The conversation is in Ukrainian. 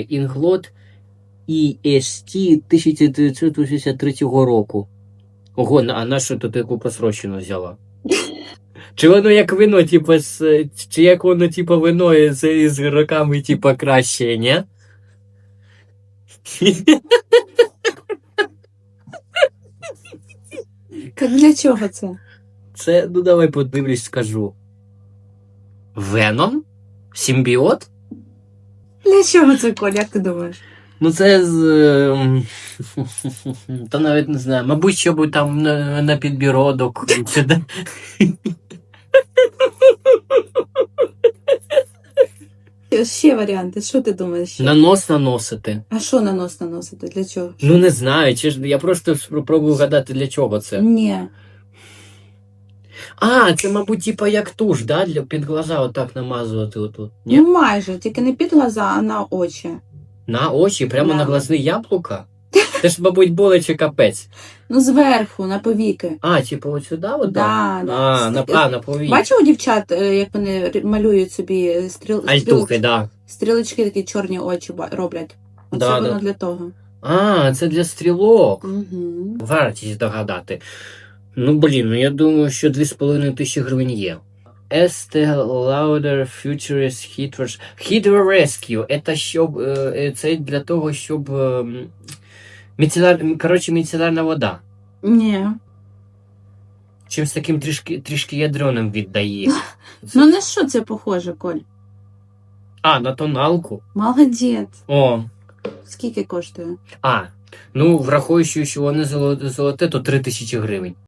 Інглот EST 1963 року. Ого, а на що ти таку просрочену взяла? Чи воно як вино, з, чи як воно, типу, вино з, з роками, типу, краще, ні? Так для чого це? Це, ну давай подивлюсь, скажу. Веном? Симбіот? Для чого це, Коль, як ти думаєш? Ну, це з. ем, Та навіть не знаю. Мабуть, щоб там на, на підбіродок. Чи де. Ще варіанти, що ти думаєш? Ще? На нос наносити. А що на нос наносити? Для чого? Ну не знаю, чи ж я просто спробую вгадати для чого це. Ні. А, це, мабуть, типа як туш, да? Для під глаза отак намазувати отут. Ні? Ну майже, тільки не під глаза, а на очі. На очі, прямо Да. на глазні яблука. Це ж, мабуть, боляче капець. Ну, зверху, на повіки. А, типу, от сюди, от Да, да. А, на, а, на повій. Бачив у дівчат, е, як вони р- малюють собі стріл... Альтухи, да. стрілочки такі чорні очі ба- роблять. Оце Да, воно да. для того. А, це для стрілок. Угу. Вартість догадати. Ну, блін, ну я думаю, що 2,5 тисячі гривень є. Estee Lauder Futurist Hydro... Hydro Rescue. Це щоб е, це для того, щоб ем, міцелар... коротше, міцеларна вода. Ні. Чимось таким трішки, трішки ядроним віддає. Ну на що це похоже, Коль? А, на тоналку. Молодець. О. Скільки коштує? А. Ну, враховуючи, що вони золоте то 3 тисячі гривень.